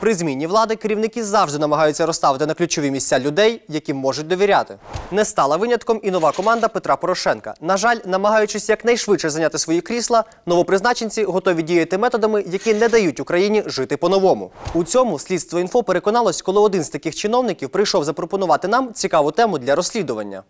При зміні влади керівники завжди намагаються розставити на ключові місця людей, яким можуть довіряти. Не стала винятком і нова команда Петра Порошенка. На жаль, намагаючись якнайшвидше зайняти свої крісла, новопризначенці готові діяти методами, які не дають Україні жити по-новому. У цьому слідство інфо переконалось, коли один з таких чиновників прийшов запропонувати нам цікаву тему для розслідування.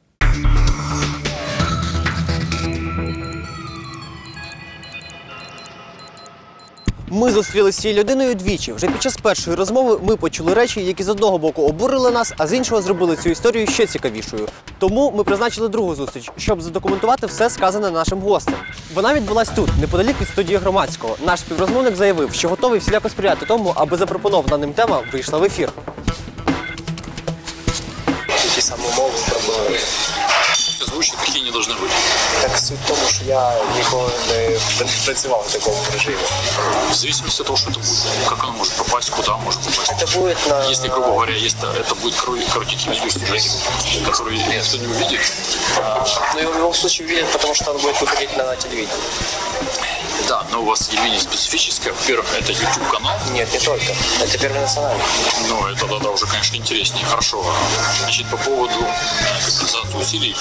Ми зустрілися з цією людиною двічі. Вже під час першої розмови ми почули речі, які з одного боку обурили нас, а з іншого зробили цю історію ще цікавішою. Тому ми призначили другу зустріч, щоб задокументувати все сказане нашим гостем. Вона відбулась тут, неподалік від студії громадського. Наш співрозмовник заявив, що готовий всіляко сприяти тому, аби запропонована ним тема вийшла в ефір. Ті самі умови проблеми. Созвучия такие не должны быть. Так суть в тому, що я ніколи не працював в такому режимі. В зависимости от того, что это будет. Как оно может попасть, куда может попасть. Це буде на Если, грубо говоря, есть это будет коротенький видеосюжет, который никто не увидит, Ну, его в любом случае увидят, потому что он будет выходить на телевидении. Да, но у вас телевидение специфическое. Во-первых, это YouTube канал, Нет, не только. Это первый национальный. но это тогда уже, конечно, интереснее. Хорошо. Значит, по поводу компенсации усилий,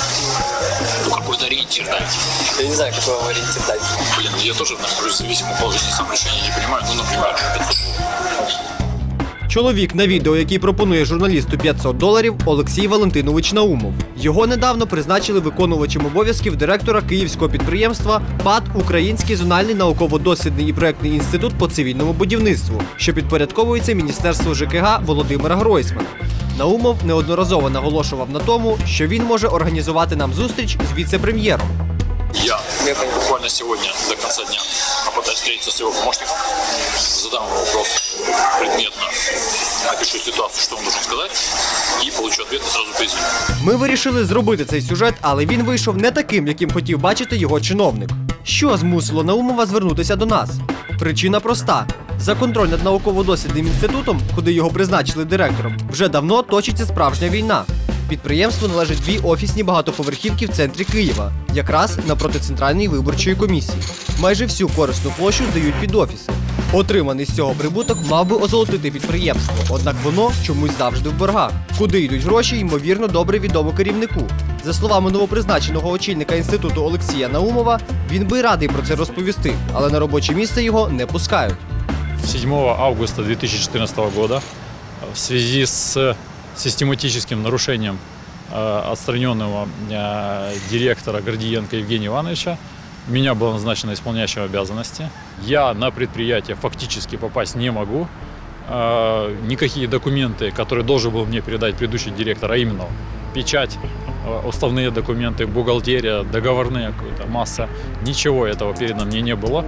ну, какой-то ориентир дайте. Я не знаю, какой вам ориентир дать. Блин, я тоже нахожусь в зависимом положении, сам решения не понимаю. Ну, например, 500 Чоловік на відео, який пропонує журналісту 500 доларів, Олексій Валентинович Наумов. Його недавно призначили виконувачем обов'язків директора київського підприємства ПАД Український зональний науково-дослідний і проектний інститут по цивільному будівництву, що підпорядковується Міністерству ЖКГ Володимира Гройсмана. Наумов неодноразово наголошував на тому, що він може організувати нам зустріч з віце-прем'єром. Я Понял. буквально сегодня до конца дня попытаюсь встретиться с его помощником, задам ему вопрос предметно, опишу ситуацию, что он должен сказать, и получу ответ и сразу поясню. Ми вирішили зробити цей сюжет, але він вийшов не таким, яким хотів бачити його чиновник. Що змусило Наумова звернутися до нас? Причина проста: за контроль над науково-дослідним інститутом, куди його призначили директором, вже давно точиться справжня війна. Підприємству належать дві офісні багатоповерхівки в центрі Києва, якраз напроти центральної виборчої комісії. Майже всю корисну площу здають під офіси. Отриманий з цього прибуток мав би озолотити підприємство, однак воно чомусь завжди в боргах. Куди йдуть гроші, ймовірно, добре відомо керівнику. За словами новопризначеного очільника інституту Олексія Наумова, він би радий про це розповісти, але на робоче місце його не пускають. 7 августа 2014 года в связи с систематическим нарушением э, отстраненного э, директора Гордиенко Евгения Ивановича меня было назначено исполняющим обязанности. Я на предприятие фактически попасть не могу. Э, Никакие документы, которые должен был мне передать предыдущий директор, а именно печать, уставные документы, бухгалтерия, договорные какая-то масса, ничего этого передано мне не было.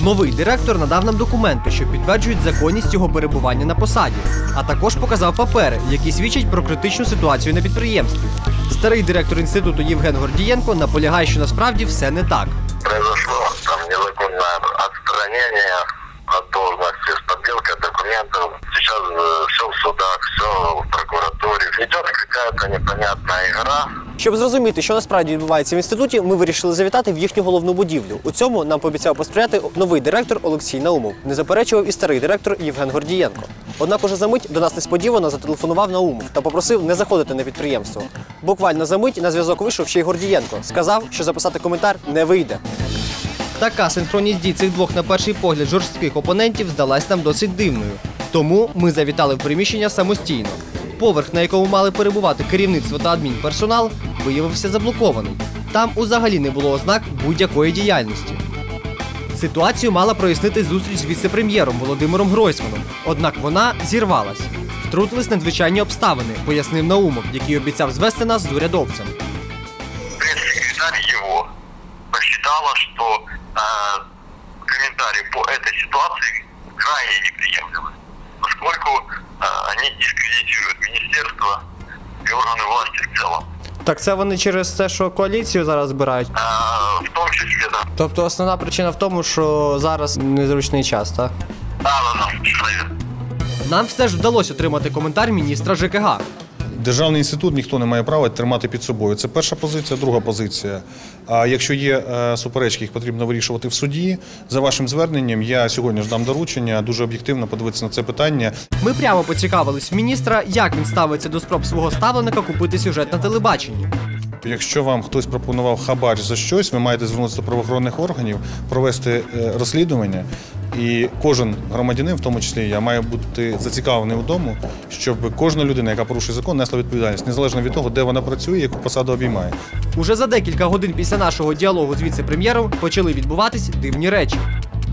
Новий директор надав нам документи, що підтверджують законність його перебування на посаді, а також показав папери, які свідчать про критичну ситуацію на підприємстві. Старий директор інституту Євген Гордієнко наполягає, що насправді все не так. произошло там незаконное отстранение от должности с подделкой документов. Все в судах, все в прокуратуре. Идет какая-то непонятная игра. Щоб зрозуміти, що насправді відбувається в інституті, ми вирішили завітати в їхню головну будівлю. У цьому нам пообіцяв посприяти новий директор Олексій Наумов. Не заперечував і старий директор Євген Гордієнко. Однак уже за мить до нас несподівано зателефонував Наумов та попросив не заходити на підприємство. Буквально за мить на зв'язок вийшов ще й Гордієнко. Сказав, що записати коментар не вийде. Така синхронність дій цих двох на перший погляд жорстких опонентів здалась нам досить дивною. Тому ми завітали в приміщення самостійно. Поверх, на якому мали перебувати керівництво та адмінперсонал, виявився заблокований. Там узагалі не було ознак будь-якої діяльності. Ситуацію мала прояснити зустріч з віце-прем'єром Володимиром Гройсманом. Однак вона зірвалась. Втрутились надзвичайні обставини, пояснив Наумов, який обіцяв звести нас з урядовцем. Пресс-секретарь его посчитала, что э, комментарии по этой ситуации крайне неприемлемы, поскольку э, они дискредитируют министерство и органы власти в целом. Так це вони через те, що коаліцію зараз збирають. Э, в тому числі, да. Тобто основна причина в тому, що зараз незручний час, так? Да, да, да. Нам все ж вдалося отримати коментар міністра ЖКГ. Державний інститут ніхто не має права тримати під собою. Це перша позиція, друга позиція. А якщо є е, суперечки, їх потрібно вирішувати в суді. За вашим зверненням, я сьогодні ж дам доручення дуже об'єктивно подивитися на це питання. Ми прямо поцікавились міністра, як він ставиться до спроб свого ставленика купити сюжет на телебаченні. Якщо вам хтось пропонував хабар за щось, ви маєте звернутися до правоохоронних органів, провести е, розслідування. І кожен громадянин, в тому числі я, має бути зацікавлений у тому, щоб кожна людина, яка порушує закон, несла відповідальність, незалежно від того, де вона працює, яку посаду обіймає. Уже за декілька годин після нашого діалогу з віце-прем'єром почали відбуватись дивні речі.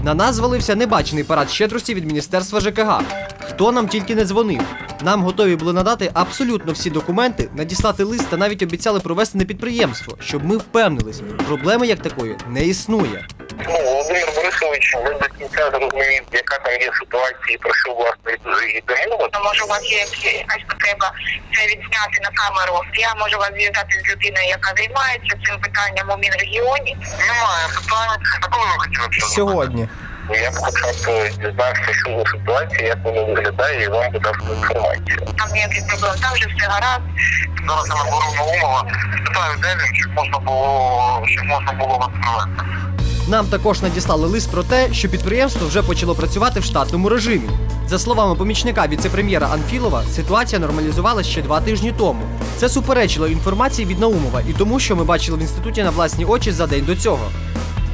На нас звалився небачений парад щедрості від міністерства ЖКГ. Хто нам тільки не дзвонив. Нам готові були надати абсолютно всі документи, надіслати лист та навіть обіцяли провести на підприємство, щоб ми впевнились, проблеми як такої не існує. Ну, Володимир Борисович, ви до кінця зрозумієте, яка там є ситуація, і про що власне і домова. Може, у вас є якась потреба це відзняти на камеру. Я можу вас зв'язати з людиною, яка займається цим питанням у Мінрегіоні. Немає питань. А коли ви хотіли б Сьогодні. Ну, Я б спочатку дізнався, що за ситуація, як воно виглядає, і вам додав інформацію. Там ніяких проблем, там вже все гаразд. Зараз я наберу Наумова, спитаю, де він, щоб можна було, щоб можна було вас провести. Нам також надіслали лист про те, що підприємство вже почало працювати в штатному режимі. За словами помічника віце-прем'єра Анфілова, ситуація нормалізувалася ще два тижні тому. Це суперечило інформації від Наумова і тому, що ми бачили в інституті на власні очі за день до цього.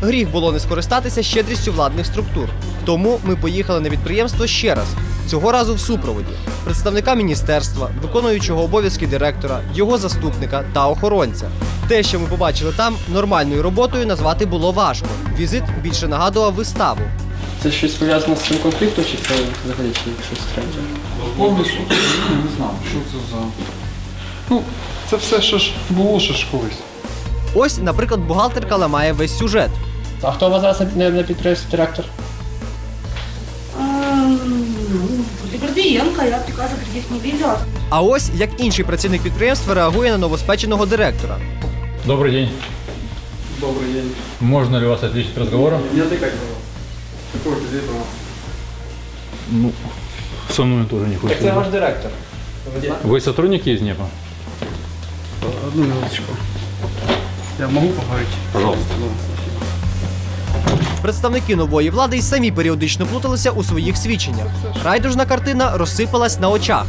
Гріх було не скористатися щедрістю владних структур. Тому ми поїхали на підприємство ще раз. Цього разу в супроводі представника міністерства, виконуючого обов'язки директора, його заступника та охоронця. Те, що ми побачили там, нормальною роботою назвати було важко. Візит більше нагадував виставу. Це щось пов'язане з цим конфліктом, чи це взагалі чи щось третє? Повністю не знав, що це за. Ну, це все ще ж було ще ж колись. Ось, наприклад, бухгалтерка ламає весь сюжет. А хто у вас зараз на, на підприємстві директор? Гордієнка, я приказу кредит не. А ось як інший працівник підприємства реагує на новоспеченого директора. Добрый день. Добрий день. Можно ли вас отвлечь от разговора? Ти? Ну, со мной тоже не Так хочется. це ваш директор. Вы сотрудники из НЕПа? Одну минуточку. Я можу поговорити? Пожалуйста. Представники нової влади й самі періодично плуталися у своїх свідченнях. Райдужна картина розсипалась на очах.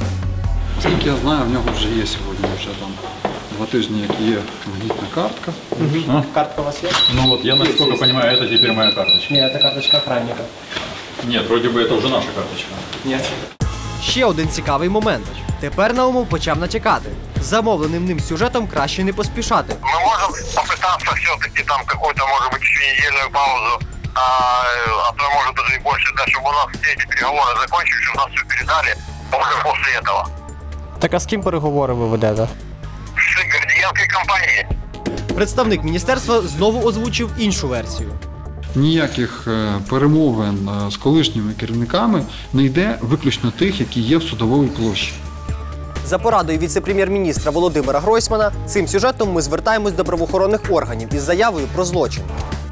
Скільки я знаю, в нього вже є сьогодні вже там два тижні, як є магнітна картка. Картка у вас є? Ну вот, я насколько понимаю, это теперь моя карточка. Ні, це карточка охранника. Нет, вроде бы это уже наша карточка. Ні. Ще один цікавий момент. Тепер Наумов почав натякати. Замовленим ним сюжетом краще не поспішати. Мы можем попытаться все-таки там какую-то, может быть, еще недельную паузу, а, а то, может, даже и больше, да, чтобы у нас все эти переговоры закончились, чтобы нам все передали, можем после этого. Так а з ким переговори ви ведете? С Гордиенкой компании. Представник міністерства знову озвучив іншу версію. Ніяких е, перемовин е, з колишніми керівниками не йде виключно тих, які є в судовій площі. За порадою віце-прем'єр-міністра Володимира Гройсмана, цим сюжетом ми звертаємось до правоохоронних органів із заявою про злочин.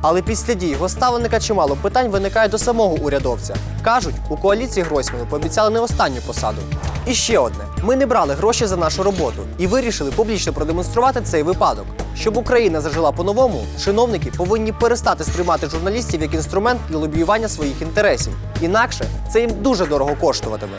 Але після дій його ставленика чимало питань виникає до самого урядовця. Кажуть, у коаліції Гройсману пообіцяли не останню посаду. І ще одне: ми не брали гроші за нашу роботу і вирішили публічно продемонструвати цей випадок. Щоб Україна зажила по-новому, чиновники повинні перестати сприймати журналістів як інструмент для лобіювання своїх інтересів. Інакше це їм дуже дорого коштуватиме.